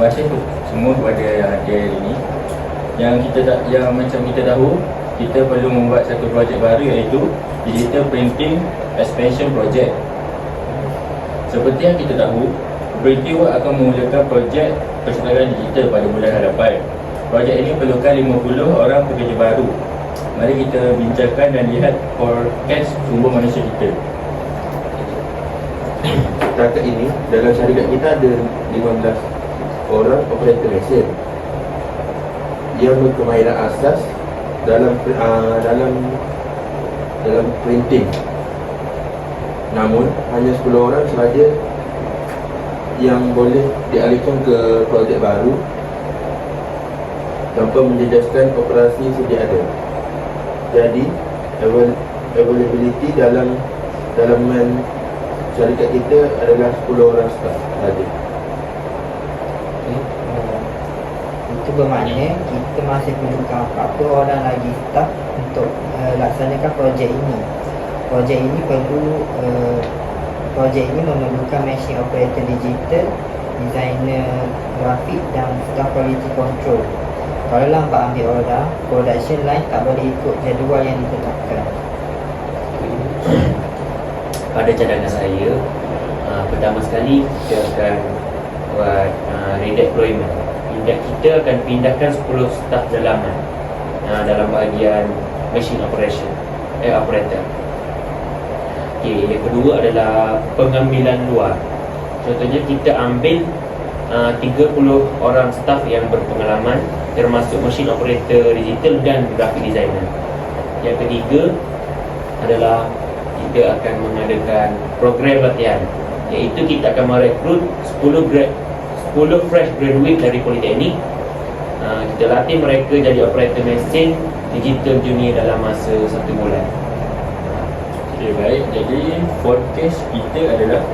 Kasih tu semua kepada hari ini. Yang kita tak yang macam kita tahu, kita perlu membuat satu projek baru iaitu Digital Printing Expansion Project. Seperti yang kita tahu, Peristiwa akan memulakan projek percetakan digital pada bulan hadapan. Projek ini perlukan 50 orang pekerja baru. Mari kita bincangkan dan lihat forecast sumber manusia kita. Setakat ini dalam syarikat kita ada 15 orang operator mesin yang berkemahiran asas dalam uh, dalam dalam printing. Namun hanya 10 orang sahaja yang boleh dialihkan ke projek baru tanpa menjejaskan operasi sedia ada. Jadi, avail- availability dalam dalaman syarikat kita adalah 10 orang sahaja. Okay. Uh, itu bermakna kita masih perlukan 40 orang lagi staff untuk uh, laksanakan projek ini. Projek ini perlu uh, projek ini memerlukan machine operator digital, designer grafik dan staff quality control. Kalau lambat ambil order, production line tak boleh ikut jadual yang ditetapkan. pada cadangan saya uh, pertama sekali kita akan buat uh, redeployment pindah kita akan pindahkan 10 staf dalaman uh, dalam bahagian machine operation eh operator. Okay, yang kedua adalah pengambilan luar. Contohnya kita ambil uh, 30 orang staf yang berpengalaman termasuk machine operator digital dan graphic designer. Yang ketiga adalah kita akan mengadakan program latihan iaitu kita akan merekrut 10 grad 10 fresh graduate dari politeknik uh, kita latih mereka jadi operator mesin digital junior dalam masa satu bulan Okey baik, jadi forecast kita adalah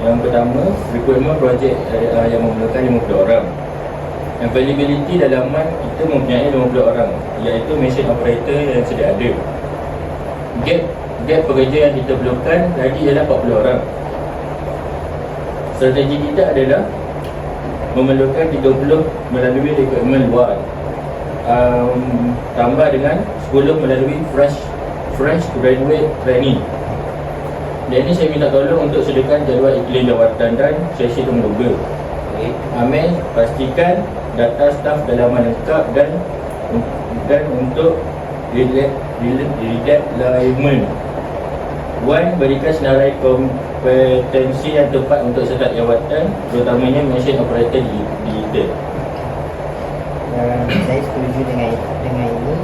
yang pertama recruitment project uh, yang memerlukan 50 orang. Availability dalaman kita mempunyai 50 orang iaitu mesin operator yang sedia ada. Gap gap pekerja yang kita perlukan lagi ialah 40 orang. Strategi kita adalah memerlukan 30 melalui recruitment luar. Um, tambah dengan 10 melalui fresh fresh graduate training. Dan ini saya minta tolong untuk sediakan jadual iklim jawatan dan sesi nombor 2. okay. Amel pastikan data staf dalaman lengkap dan dan untuk relate relate alignment. One, berikan senarai kompetensi yang tepat untuk setiap jawatan terutamanya mesin operator di digital. Dan saya setuju dengan dengan ini.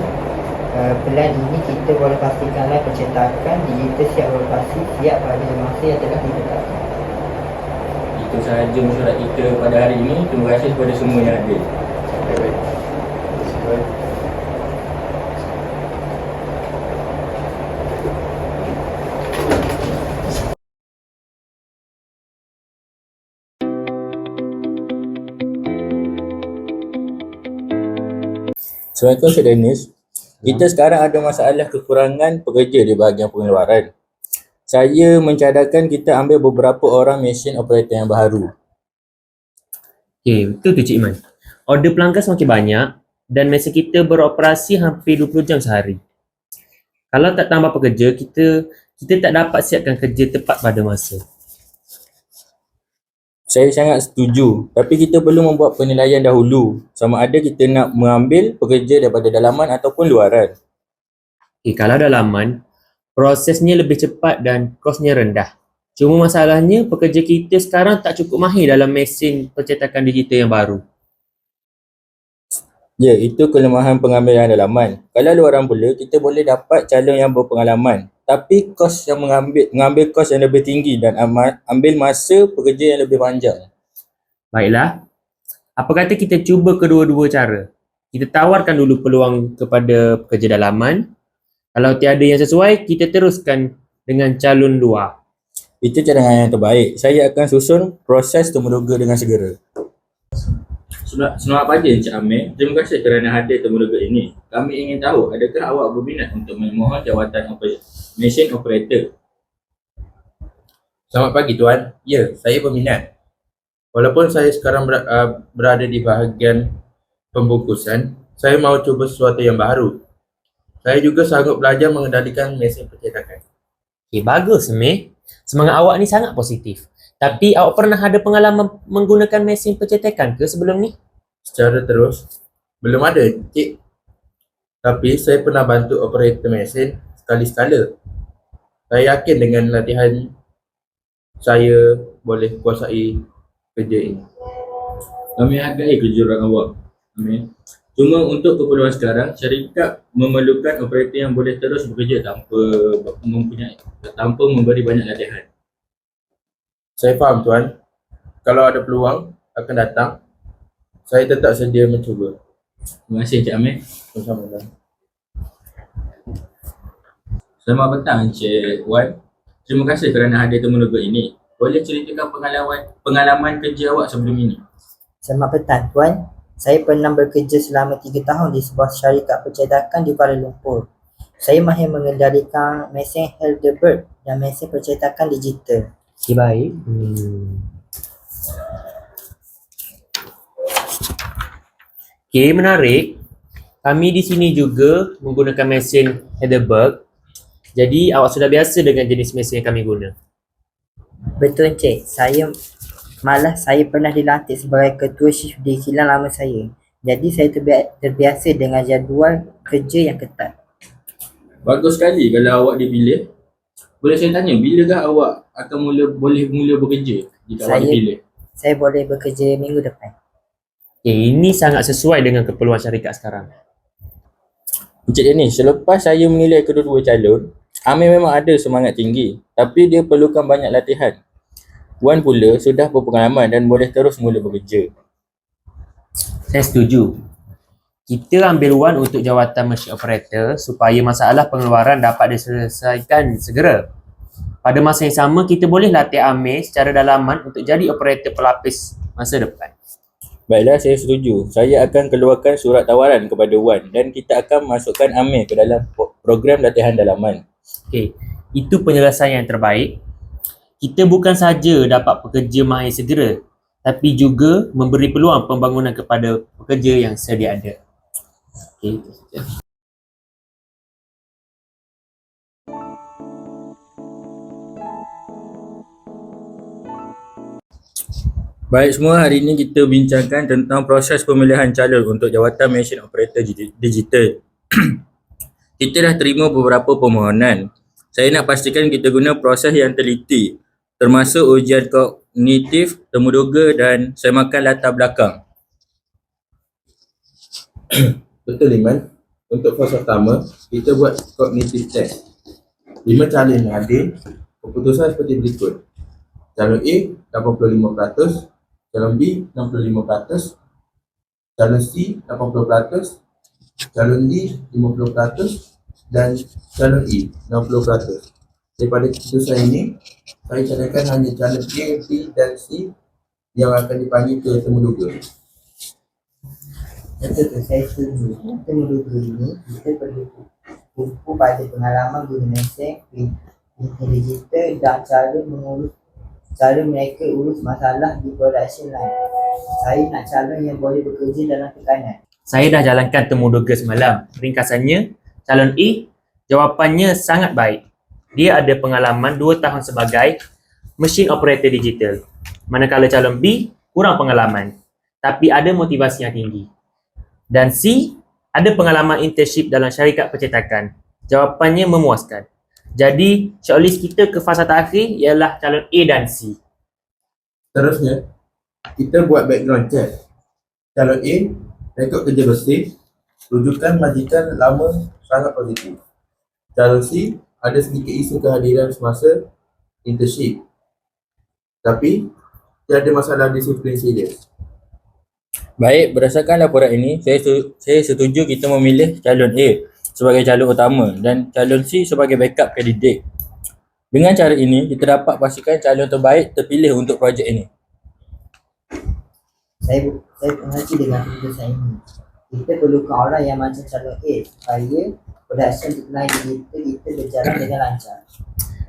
Uh, plan ini kita boleh pastikanlah percetakan digital siap beroperasi siap pada masa yang telah ditetapkan. Itu sahaja mesyuarat kita pada hari ini. Terima kasih kepada semua yang hadir. Baik-baik. Baik. Assalamualaikum Syed Danish. Kita sekarang ada masalah kekurangan pekerja di bahagian pengeluaran. Saya mencadangkan kita ambil beberapa orang mesin operator yang baru. Okay, betul tu Cik Iman. Order pelanggan semakin banyak dan mesin kita beroperasi hampir 20 jam sehari. Kalau tak tambah pekerja, kita kita tak dapat siapkan kerja tepat pada masa. Saya sangat setuju. Tapi kita perlu membuat penilaian dahulu. Sama ada kita nak mengambil pekerja daripada dalaman ataupun luaran. Okay, kalau dalaman, prosesnya lebih cepat dan kosnya rendah. Cuma masalahnya pekerja kita sekarang tak cukup mahir dalam mesin percetakan digital yang baru. Ya, itu kelemahan pengambilan dalaman. Kalau luaran pula, kita boleh dapat calon yang berpengalaman. Tapi kos yang mengambil mengambil kos yang lebih tinggi dan ambil masa pekerja yang lebih panjang. Baiklah. Apa kata kita cuba kedua-dua cara? Kita tawarkan dulu peluang kepada pekerja dalaman. Kalau tiada yang sesuai, kita teruskan dengan calon luar. Itu cadangan yang terbaik. Saya akan susun proses temuduga dengan segera. Selamat, selamat pagi Encik Amir. Terima kasih kerana hadir temuduga ini. Kami ingin tahu adakah awak berminat untuk memohon jawatan oper- mesin operator? Selamat pagi tuan. Ya, saya berminat. Walaupun saya sekarang ber, uh, berada di bahagian pembungkusan, saya mahu cuba sesuatu yang baru. Saya juga sanggup belajar mengendalikan mesin percetakan. Okay, bagus Meh. Semangat awak ni sangat positif. Tapi awak pernah ada pengalaman menggunakan mesin percetakan ke sebelum ni? Secara terus, belum ada, cik. Tapi saya pernah bantu operator mesin sekali-sekala. Saya yakin dengan latihan saya boleh kuasai kerja ini. Kami hargai kejujuran awak. Amin. Cuma untuk keperluan sekarang, syarikat memerlukan operator yang boleh terus bekerja tanpa mempunyai tanpa memberi banyak latihan. Saya faham tuan. Kalau ada peluang akan datang, saya tetap sedia mencuba. Terima kasih Encik Amir. Tuan. Selamat petang Encik Wan. Terima kasih kerana hadir temuduga ini. Boleh ceritakan pengalaman pengalaman kerja awak sebelum ini? Selamat petang Tuan. Saya pernah bekerja selama 3 tahun di sebuah syarikat percetakan di Kuala Lumpur. Saya mahir mengendalikan mesin Hildeberg dan mesin percetakan digital. Okay, baik. Hmm. Okay, menarik. Kami di sini juga menggunakan mesin Heidelberg. Jadi awak sudah biasa dengan jenis mesin yang kami guna. Betul Encik, saya malah saya pernah dilantik sebagai ketua shift di kilang lama saya. Jadi saya terbi- terbiasa dengan jadual kerja yang ketat. Bagus sekali kalau awak dipilih. Boleh saya tanya, bilakah awak akan mula boleh mula bekerja jika awak Saya- dipilih? Saya boleh bekerja minggu depan. Okay, ini sangat sesuai dengan keperluan syarikat sekarang. Encik Dennis, selepas saya menilai kedua-dua calon, Amir memang ada semangat tinggi, tapi dia perlukan banyak latihan. Wan pula sudah berpengalaman dan boleh terus mula bekerja. Saya setuju. Kita ambil Wan untuk jawatan machine operator supaya masalah pengeluaran dapat diselesaikan segera. Pada masa yang sama, kita boleh latih Amir secara dalaman untuk jadi operator pelapis masa depan. Baiklah, saya setuju. Saya akan keluarkan surat tawaran kepada Wan dan kita akan masukkan Amir ke dalam program latihan dalaman. Okey, itu penyelesaian yang terbaik. Kita bukan saja dapat pekerja mahir segera, tapi juga memberi peluang pembangunan kepada pekerja yang sedia ada. Okey. Baik semua, hari ini kita bincangkan tentang proses pemilihan calon untuk jawatan machine operator digi- digital. kita dah terima beberapa permohonan. Saya nak pastikan kita guna proses yang teliti termasuk ujian kognitif, temuduga dan semakan latar belakang. Betul Liman. Untuk fasa pertama, kita buat cognitive test. Lima calon yang hadir, keputusan seperti berikut. Calon A 85%, calon B 65%, calon C 80%, calon D 50% dan calon E 60%. Daripada keputusan ini, saya cadangkan hanya calon A, B dan C yang akan dipanggil ke temuduga. Betul tu, saya setuju. Temuduga ini, kita perlu tumpu pada pengalaman guna mesin, printer digital dan cara mengurus cara mereka urus masalah di production line. Saya nak calon yang boleh bekerja dalam tekanan. Saya dah jalankan temuduga semalam. Ringkasannya, calon A, jawapannya sangat baik. Dia ada pengalaman 2 tahun sebagai machine operator digital. Manakala calon B, kurang pengalaman. Tapi ada motivasi yang tinggi. Dan C, ada pengalaman internship dalam syarikat percetakan. Jawapannya memuaskan. Jadi, shortlist kita ke fasa terakhir ialah calon A dan C. Seterusnya, kita buat background check. Calon A, rekod kerja bersih, rujukan majikan lama sangat positif. Calon C, ada sedikit isu kehadiran semasa internship. Tapi, tiada masalah disiplin serius. Baik, berdasarkan laporan ini, saya setuju kita memilih calon A sebagai calon utama dan calon C sebagai backup kandidat. Dengan cara ini, kita dapat pastikan calon terbaik terpilih untuk projek ini. Saya saya mengerti dengan keputusan ini. Kita perlukan orang yang macam calon A supaya production line digital kita berjalan dengan lancar.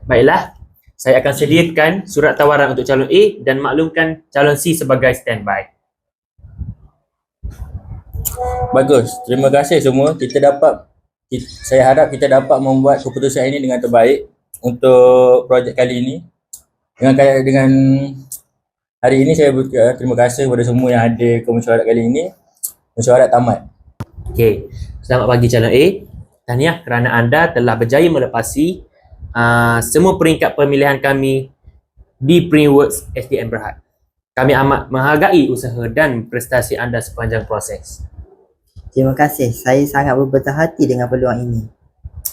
Baiklah, saya akan sediakan surat tawaran untuk calon A dan maklumkan calon C sebagai standby. Bagus. Terima kasih semua. Kita dapat saya harap kita dapat membuat keputusan ini dengan terbaik untuk projek kali ini. Dengan dengan hari ini saya ber- terima kasih kepada semua yang ada ke mesyuarat kali ini. Mesyuarat tamat. Okey, selamat pagi calon A. Tahniah kerana anda telah berjaya melepasi uh, semua peringkat pemilihan kami di Printworks SDM Berhad. Kami amat menghargai usaha dan prestasi anda sepanjang proses. Terima kasih. Saya sangat berbetul hati dengan peluang ini.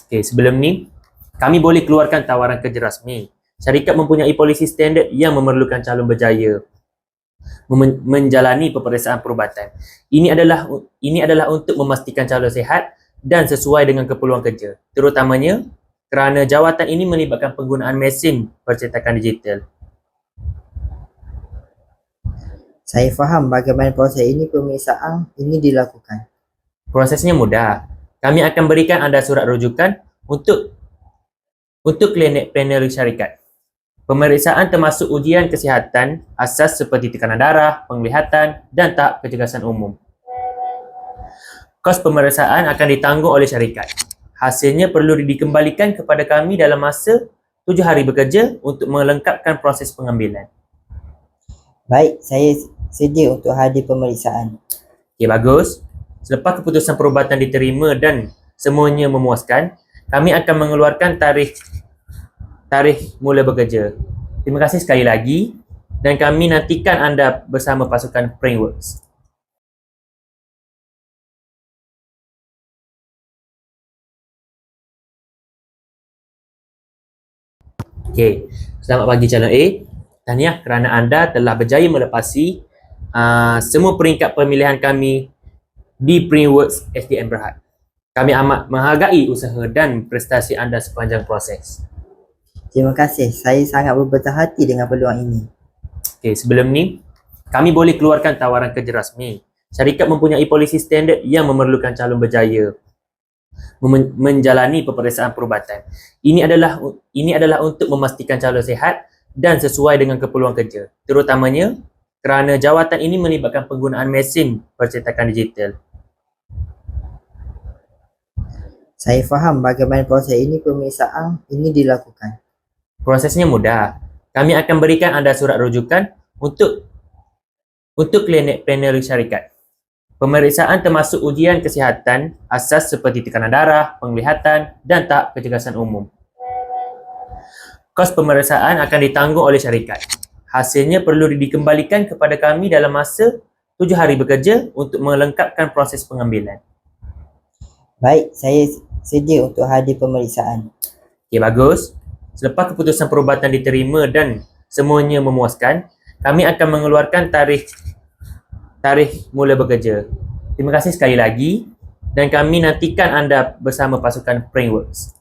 Okey, sebelum ni kami boleh keluarkan tawaran kerja rasmi. Syarikat mempunyai polisi standard yang memerlukan calon berjaya mem- menjalani peperiksaan perubatan. Ini adalah ini adalah untuk memastikan calon sihat dan sesuai dengan keperluan kerja. Terutamanya kerana jawatan ini melibatkan penggunaan mesin percetakan digital. Saya faham bagaimana proses ini pemeriksaan ini dilakukan. Prosesnya mudah. Kami akan berikan anda surat rujukan untuk untuk klinik planner syarikat. Pemeriksaan termasuk ujian kesihatan asas seperti tekanan darah, penglihatan dan tahap kecergasan umum. Kos pemeriksaan akan ditanggung oleh syarikat. Hasilnya perlu dikembalikan kepada kami dalam masa tujuh hari bekerja untuk melengkapkan proses pengambilan. Baik, saya sedia untuk hadir pemeriksaan. Okey, bagus. Selepas keputusan perubatan diterima dan semuanya memuaskan, kami akan mengeluarkan tarikh tarikh mula bekerja. Terima kasih sekali lagi dan kami nantikan anda bersama pasukan Frameworks. Okey, selamat pagi calon A. Tahniah kerana anda telah berjaya melepasi uh, semua peringkat pemilihan kami di Printworks SDM Berhad. Kami amat menghargai usaha dan prestasi anda sepanjang proses. Terima kasih. Saya sangat berbetul hati dengan peluang ini. Okey, sebelum ni kami boleh keluarkan tawaran kerja rasmi. Syarikat mempunyai polisi standard yang memerlukan calon berjaya mem- menjalani peperiksaan perubatan. Ini adalah ini adalah untuk memastikan calon sihat dan sesuai dengan keperluan kerja. Terutamanya kerana jawatan ini melibatkan penggunaan mesin percetakan digital. Saya faham bagaimana proses ini pemeriksaan ini dilakukan. Prosesnya mudah. Kami akan berikan anda surat rujukan untuk untuk klinik planner syarikat. Pemeriksaan termasuk ujian kesihatan asas seperti tekanan darah, penglihatan dan tahap kecergasan umum. Kos pemeriksaan akan ditanggung oleh syarikat. Hasilnya perlu dikembalikan kepada kami dalam masa tujuh hari bekerja untuk melengkapkan proses pengambilan. Baik, saya sedia untuk hadir pemeriksaan. Okey, bagus. Selepas keputusan perubatan diterima dan semuanya memuaskan, kami akan mengeluarkan tarikh tarikh mula bekerja. Terima kasih sekali lagi dan kami nantikan anda bersama pasukan Frameworks.